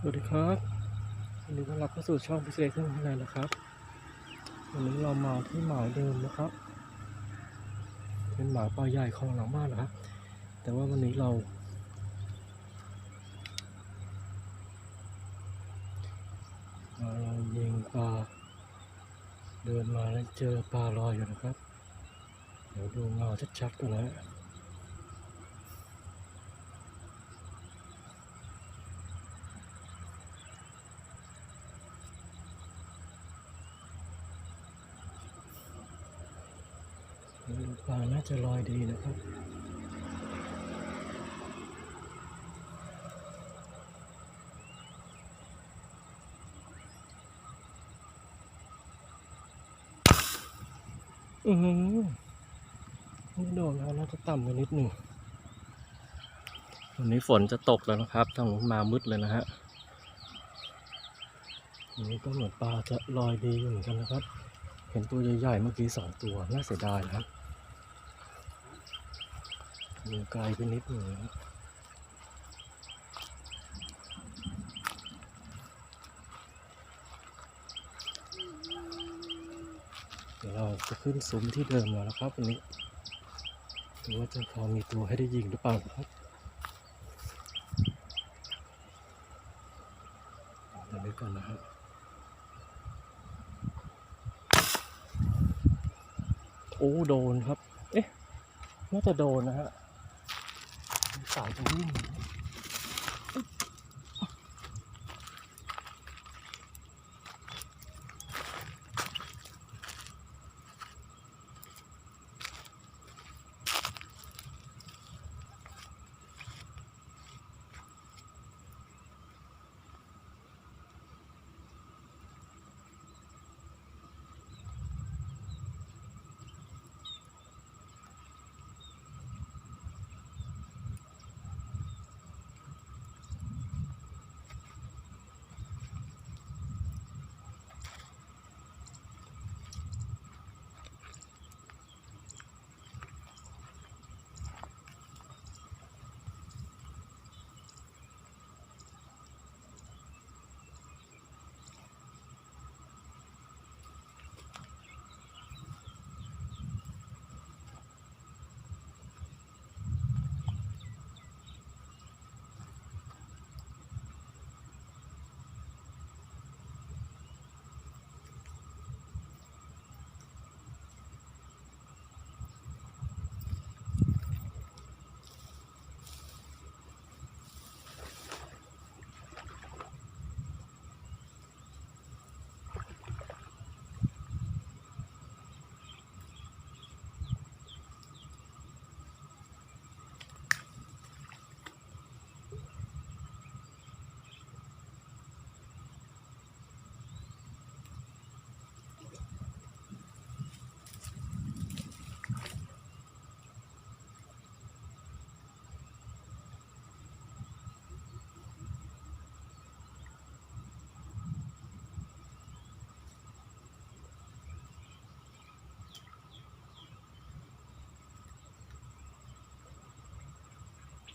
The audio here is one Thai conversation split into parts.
สวัสดีครับวันนี้ต้อนรับเข้าสู่ช่องพิเศษเครื่องข้างในนะครับวันนี้เรามาที่หมาเดิมนะครับ เป็นหมาปลาใหญ่ของหลังบ้านนะครับ แต่ว่าวันนี้เรามาเรายิงปลาเดินมาแล้วเจอปลาลอยอยู่นะครับ เดี๋ยวดูเงาชัดๆกันนะ ปลา น่าจะลอยดีนะครับ อือหือไม่โดนแล้วน่าจะต่ำไปนิดหนึ่งวันนี้ฝนจะตกแล้วนะครับทางนู้นมามืดเลยนะฮะอันนี้ก็เหมือนปลาจะลอยดีอยู่เหมือนกันนะครับ เห็นตัวใหญ่ๆเมื่อกี้สองตัว น่าเสียดายนะครับ อยู่ไกลไปนิดหนึ่งเดี๋ยวเราจะขึ้นซุ้มที่เดิมแล้วนะครับวันนี้ดูว่าจะพอมีตัวให้ได้ยิงหรือเปล่าครับเดี๋ยวดูกันนะครับโอ้โดนครับ เอ๊ะน่าจะโดนนะฮะ สาย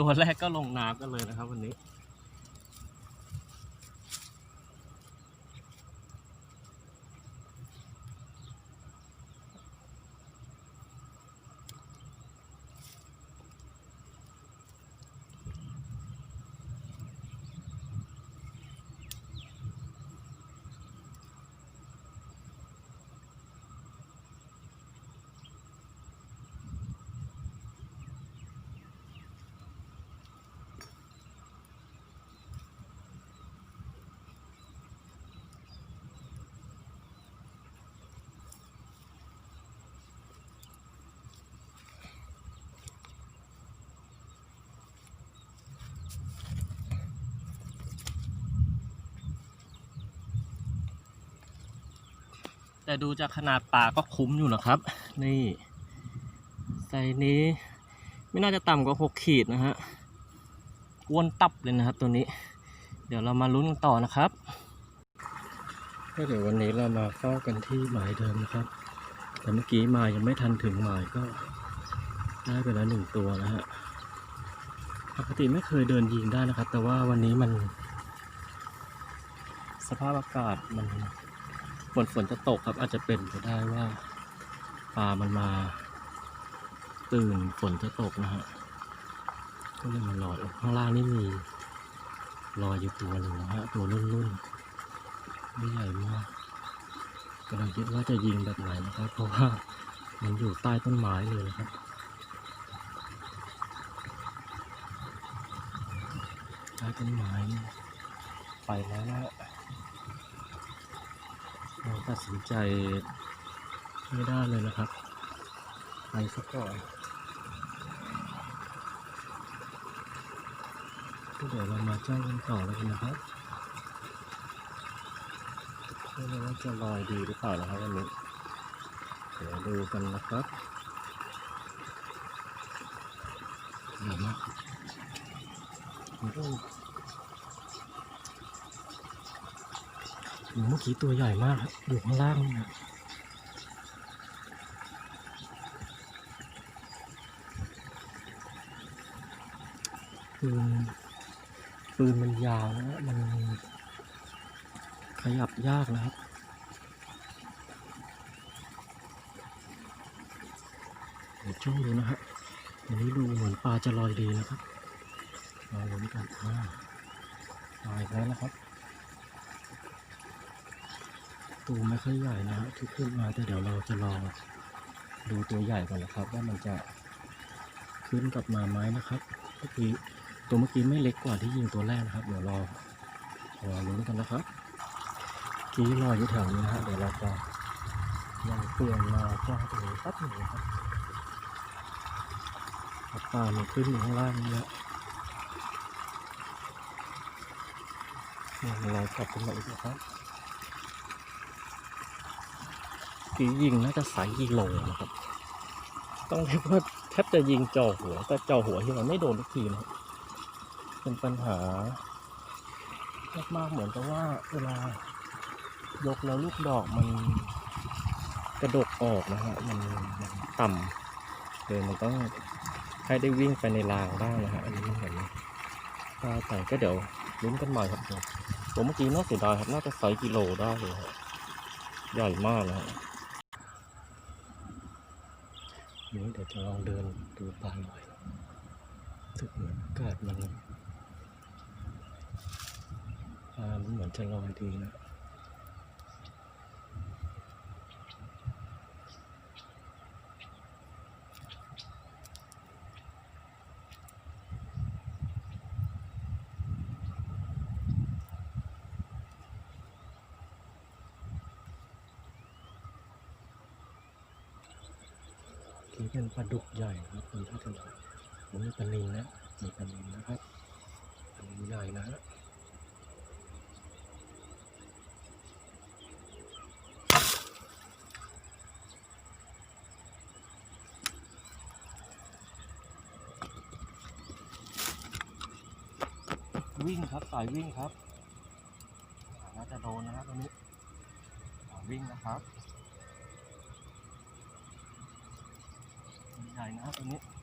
ตัวแรกก็ลงน้ำกันเลยนะครับวันนี้ แต่ดูจากขนาดปลาก็คุ้มอยู่นะครับ นี่ไซนี้ ไม่น่าจะต่ำกว่าหกขีดนะฮะอ้วนตับเลยนะครับตัวนี้ เดี๋ยวเรามาลุ้นกันต่อนะครับ ก็เดี๋ยววันนี้เรามาเฝ้ากันที่หมายเดิมนะครับ แต่เมื่อกี้มายังไม่ทันถึงหมายก็ได้ไปแล้วหนึ่งตัวนะฮะปกติไม่เคยเดินยิงได้นะครับ แต่ว่าวันนี้มัน สภาพอากาศมัน ฝนฝนจะตกครับ อาจจะเป็นไปได้ว่าปลามันมา ตื่นฝนจะตกนะฮะก็เลยมารอข้างล่างนี่มีรอยอยู่ตัวหนึ่งนะฮะตัวรุ่นๆไม่ใหญ่มากกำลังคิดว่าจะยิงแบบไหนนะครับ เพราะว่ามันอยู่ใต้ต้นไม้เลยนะครับใต้ต้นไม้ไปแล้วนะ ตัดสินใจไม่ได้เลยนะครับ ไปสักก่อนเดี๋ยวเรามาจ้างกันต่อแล้วกันนะครับไม่รู้ว่าจะลอยดีหรือเปล่านะครับวันนี้เดี๋ยวดูกันนะครับเดี๋ยวนะโอ้ โหเมื่อกี้ตัวใหญ่มากครับอยู่ข้างล่างนี่นะปืนปืนมันยาวนะมันขยับยากนะครับเดี๋ยวจ้องดูนะฮะอันนี้ดูเหมือนปลาจะลอยดีนะครับมาลุ้นกันอ่ามาอีกแล้วนะครับ ตัวไม่ค่อยใหญ่นะฮะที่ขึ้นมาแต่เดี๋ยวเราจะลองดูตัวใหญ่ก่อนนะครับ ว่ามันจะขึ้นกลับมาไหมนะครับเมื่อกี้ตัวเมื่อกี้ไม่เล็กกว่าที่ยิงตัวแรกนะครับ เดี๋ยวรอรอลุ้นกันนะครับเมื่อกี้ลอยอยู่แถวนี้นะฮะเดี๋ยวเราจะลองเปลี่ยนมาจ้องตรงนี้แป๊บหนึ่งครับปลามันขึ้นอยู่ข้างล่างนี่แหละเนี่ยเราลอยกลับขึ้นมาอีกนะครับ กียิงน่าจะสายกิโลนะครับ ต้องเรียกว่าแทบจะยิงจ่อหัว แต่จ่อหัวที่มันไม่โดนทุกทีนะเป็นปัญหามากๆเหมือนกับว่าเวลายกแล้วลูกดอกมันกระดกออกนะฮะมันต่ำเลยมันต้องให้ได้วิ่งไปในรางบ้างนะฮะอันนี้มันเห็นได้แต่ก็เดี๋ยวลุ้นกันใหม่ครับผมเมื่อกี้น่าเสียดายครับน่าจะไซส์กิโลได้เลยใหญ่มากนะฮะ นี้เดี๋ยวจะลองเดินดูป่าหน่อยสึกเหมือนอากาศมันมันเหมือนจะลอยดีนะ นี่เป็นปลาดุกใหญ่นะครับมันถ้าจะมันมีปลานิลนะมีปลานิลนะครับปลานิลใหญ่นะฮะวิ่งครับสายวิ่งครับน่าจะโดนนะครับตรงนี้วิ่งนะครับ ใหญ่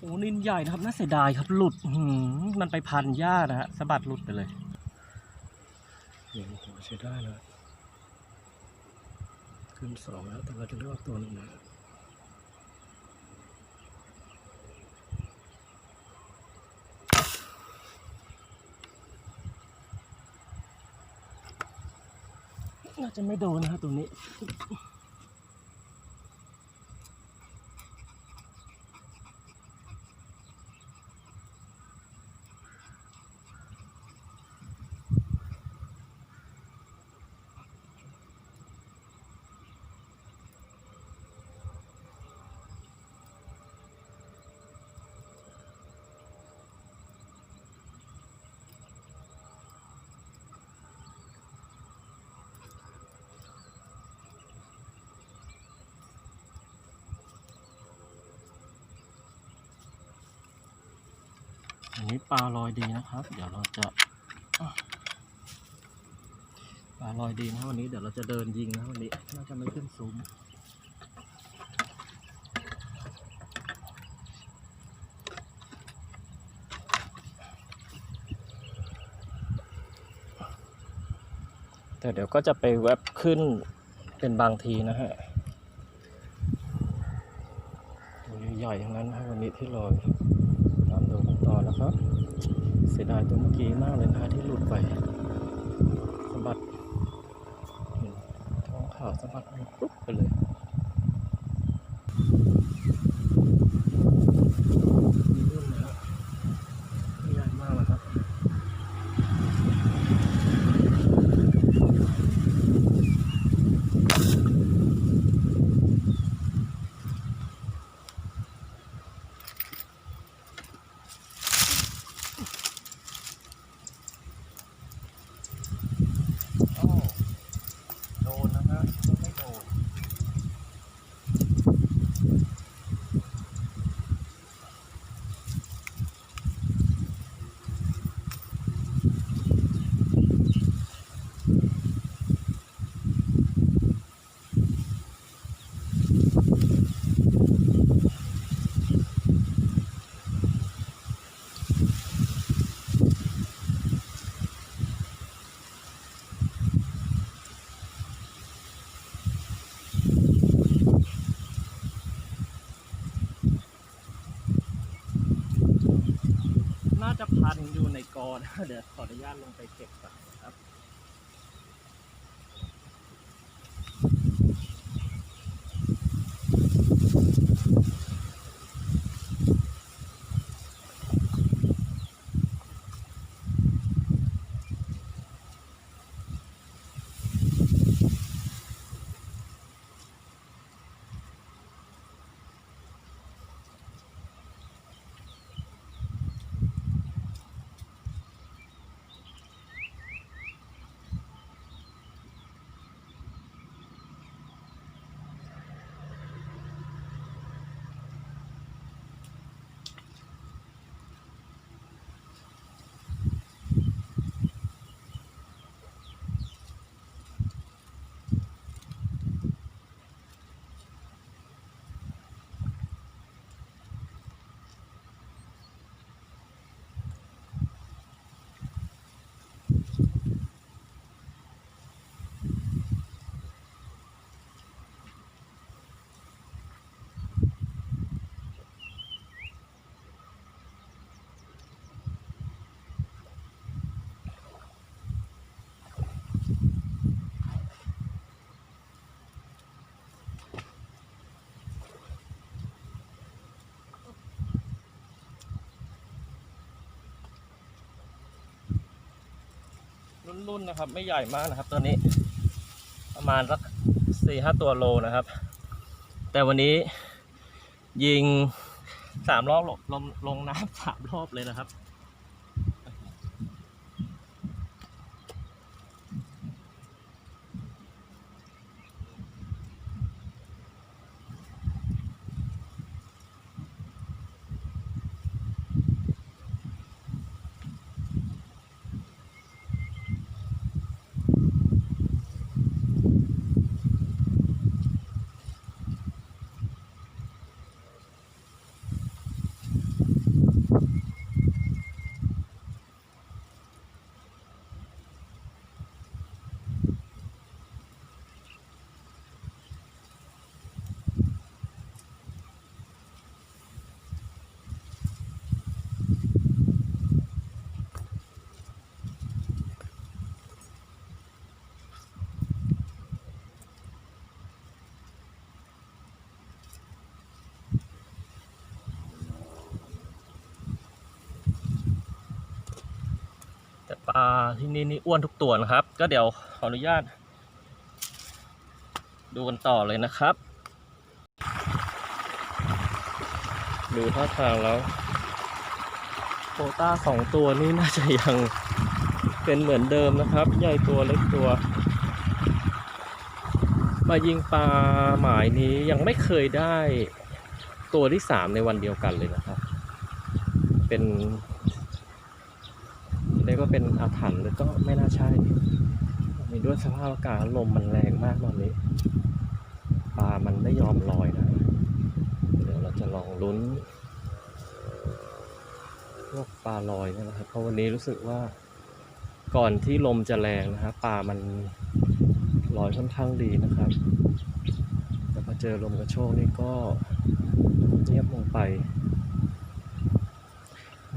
โอ้นินใหญ่นะครับน่าเสียดายครับหลุดอื้อหือมันไปพันหญ้านะฮะสะบัดหลุดไปเลยเห็นหัวใช้ได้เลยขึ้นสองแล้วแต่เราจะเลือกตัวหนึ่งนะน่าจะไม่โดนนะฮะตัวนี้ นี้ปลาลอยดีนะครับ เดี๋ยวเราจะปลาลอยดีนะวันนี้เดี๋ยวเราจะเดินยิงนะวันนี้น่าจะไม่ขึ้นสูงแต่เดี๋ยวก็จะไปแวบขึ้นเป็นบางทีนะฮะตัวใหญ่ๆทั้งนั้นนะวันนี้ที่ลอย นะครับ เสียดายตัวเมื่อกี้มากเลยนะที่หลุดไปสะบัดท้องขาวสะบัดปุ๊บไปเลยมีรุ่นนะครับใหญ่มากนะครับ โอ้โดนนะฮะไม่โดน น่าจะพันอยู่ในกอนะ เดี๋ยวขออนุญาตลงไปเก็บก่อน รุ่นๆนะครับ ไม่ใหญ่มากนะครับ ตัวนี้ ประมาณสักสี่ห้าตัวโลนะครับ แต่วันนี้ยิงสามรอบลงลงน้ำสามรอบเลยนะครับ ที่นี่นี่อ้วนทุกตัวนะครับ ก็เดี๋ยวขออนุญาต ดูกันต่อเลยนะครับ ดูท่าทางแล้วโคต้าสองตัวนี่น่าจะยังเป็นเหมือนเดิมนะครับ ใหญ่ตัวเล็กตัว มายิงปลาหมายนี้ยังไม่เคยได้ตัวที่สามในวันเดียวกันเลยนะครับ เป็น เรียกว่าเป็นอาถรรพ์หรือก็ไม่น่าใช่มีด้วยสภาพอากาศลมมันแรงมากตอนนี้ปลามันไม่ยอมลอยนะ เดี๋ยวเราจะลองลุ้น พวกปลาลอยเนี่ยนะครับ เพราะวันนี้รู้สึกว่าก่อนที่ลมจะแรงนะครับปลามันลอยค่อนข้างดีนะครับ แต่พอเจอลมกระโชกนี่ก็เงียบลงไป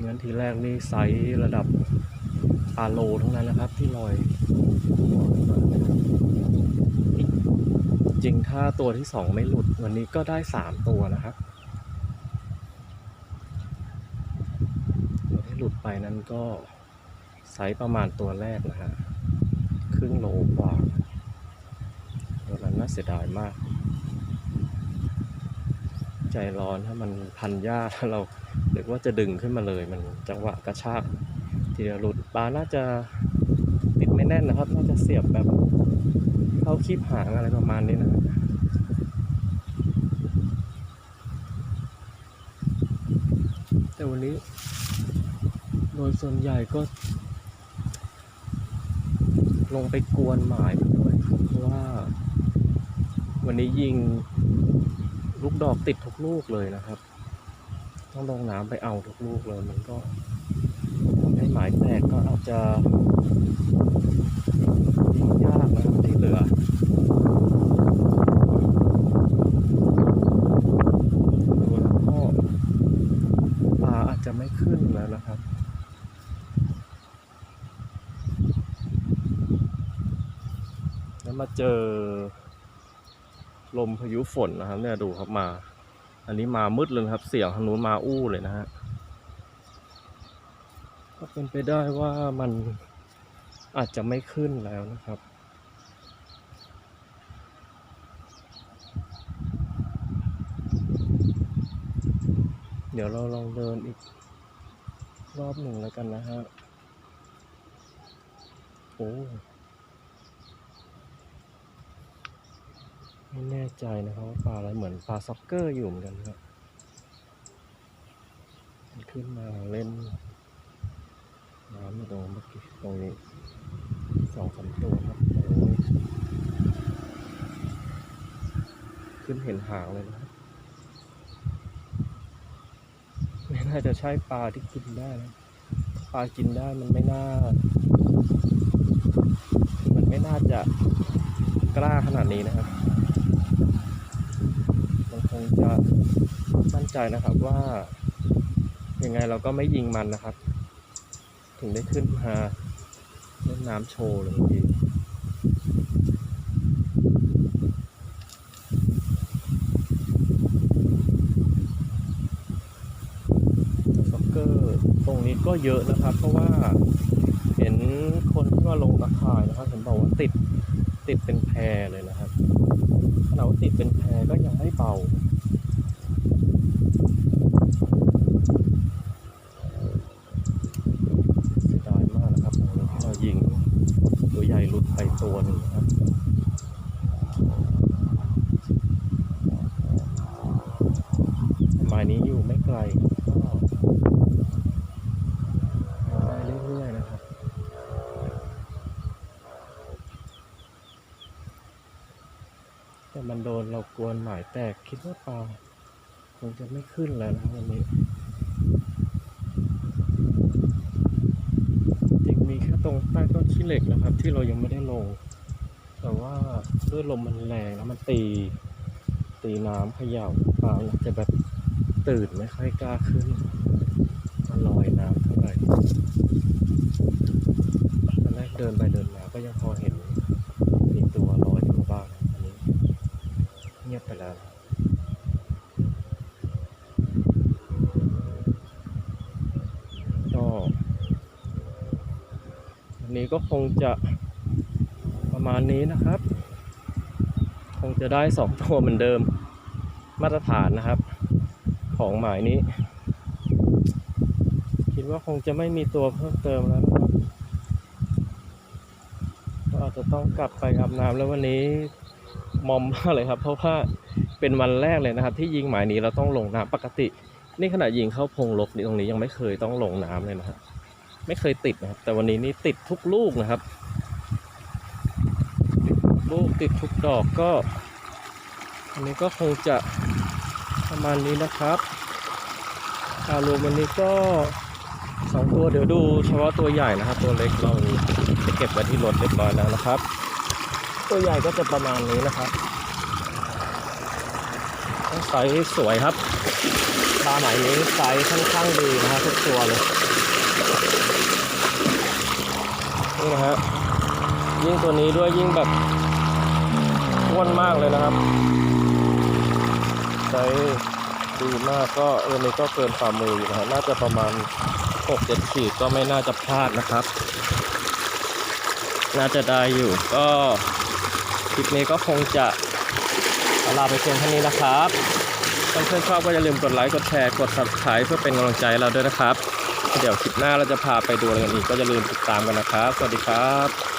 งั้นทีแรกนี่ไซส์ระดับ ปลาโลทั้งนั้นนะครับ ที่ลอยจริงถ้าตัวที่สองไม่หลุดวันนี้ก็ได้สามตัวนะครับตัวที่หลุดไปนั้นก็ไซส์ประมาณตัวแรกนะฮะครึ่งโลกว่าตัวนั้นน่าเสียดายมาก ใจร้อนถ้ามันพันหญ้าถ้าเราหรือว่าจะดึงขึ้นมาเลยมันจังหวะกระชาก ทีเดียวหลุดปลาน่าจะติดไม่แน่นนะครับ น่าจะเสียบแบบเข้าคีบหางอะไรประมาณนี้นะแต่วันนี้ โดยส่วนใหญ่ก็ ลงไปกวนหมายด้วยเพราะว่า วันนี้ยิงลูกดอกติดทุกลูกเลยนะครับ ต้องลงน้ำไปเอาทุกลูกเลยมันก็ หมายแตกก็อาจจะยิงยากนะครับที่เหลือแล้วก็ปลาอาจจะไม่ขึ้นแล้วนะครับแล้วมาเจอลมพายุฝนนะครับเนี่ยดูครับมา อันนี้มามืดเลยครับ เสียงทางนู้นมาอู้เลยนะฮะ ก็เป็นไปได้ว่ามันอาจจะไม่ขึ้นแล้วนะครับ เดี๋ยวเราลองเดินอีกรอบหนึ่งแล้วกันนะฮะ โอ้ไม่แน่ใจนะครับว่าปลาอะไรเหมือนปลาซ็อกเกอร์อยู่เหมือนกันครับมันขึ้นมาเล่น น้ำอยู่ตรงเมื่อกี้ตรงนี้สองสามตัวครับโอ้ขึ้นเห็นหางเลยนะครับไม่น่าจะใช่ปลาที่กินได้นะปลากินได้มันไม่น่า มันไม่น่าจะกล้าขนาดนี้นะครับมันคงจะมั่นใจนะครับว่ายังไงเราก็ไม่ยิงมันนะครับ ถึงได้ขึ้นมาเล่นน้ำโชว์เลยเมื่อกี้ซ็อกเกอร์ตรงนี้ก็เยอะนะครับ เพราะว่าเห็นคนที่มาลงตะข่ายนะครับเห็นบอกว่าติดติดเป็นแพรเลยนะครับขนาดว่าติดเป็นแพรก็ยังไม่เบา เสียดายมากนะครับตรงนี้ที่เรายิงตัวใหญ่หลุดไปตัวหนึ่งนะครับ หมายนี้อยู่ไม่ไกลก็ได้เรื่อยๆนะครับ แต่มันโดนเรากวนหมาย แตกคิดว่าปลาคงจะไม่ขึ้นแล้วนะวันนี้จริงมีแค่ตรงใต้ต้นขี้เหล็กนะครับ ที่เรายังไม่ได้ลง แต่ว่าด้วยลมมันแรงแล้วมันตี ตีน้ำเขย่าปลาจะแบบตื่นไม่ค่อยกล้าขึ้นมาลอยน้ำเท่าไหร่ตอนแรกเดินไปเดินมาก็ยังพอเห็น มีตัวลอยอยู่บ้างอันนี้ เงียบไปแล้วก็นี้ก็คงจะประมาณนี้นะครับ คงจะได้สองตัวเหมือนเดิมมาตรฐานนะครับ ของหมายนี้ คิดว่าคงจะไม่มีตัวเพิ่มเติมแล้วนะครับก็อาจจะต้องกลับไปอาบน้ำแล้ววันนี้มอมมากเลยครับ เพราะว่า เป็นวันแรกเลยนะครับ ที่ยิงหมายนี้เราต้องลงน้ำปกติ นี่ขณะยิงเข้าพงลกนี่ตรงนี้ยังไม่เคยต้องลงน้ำเลยนะครับไม่เคยติดนะครับ แต่วันนี้นี่ติดทุกลูกนะครับติดทุกลูกติดทุกดอกก็ อันนี้ก็คงจะประมาณนี้นะครับอารวมวันนี้ก็สองตัวเดี๋ยวดูเฉพาะตัวใหญ่นะครับ ตัวเล็กเราจะเก็บไว้ที่รถเรียบร้อยแล้วนะครับ ตัวใหญ่ก็จะประมาณนี้นะครับ ไซส์สวยครับปลาไหมนี้ไซส์ค่อนข้างดีนะครับทุกตัวเลย นี่นะฮะยิ่งตัวนี้ด้วยยิ่งแบบอ้วนมากเลยนะครับไซส์ดีมากก็เออนี่ก็เกินฝ่ามืออยู่นะฮะน่าจะประมาณ6 7ขีดก็ไม่น่าจะพลาดนะครับ น่าจะได้อยู่ก็คลิปนี้ก็คงจะ ขอลาไปเพียงเท่านี้นะครับถ้าเพื่อนๆชอบก็อย่าลืมกดไลค์กดแชร์กด subscribe เพื่อเป็นกำลังใจให้เราด้วยนะครับ เดี๋ยวคลิปหน้าเราจะพาไปดูอะไรกันอีกก็อย่าลืมติดตามกันนะครับ สวัสดีครับ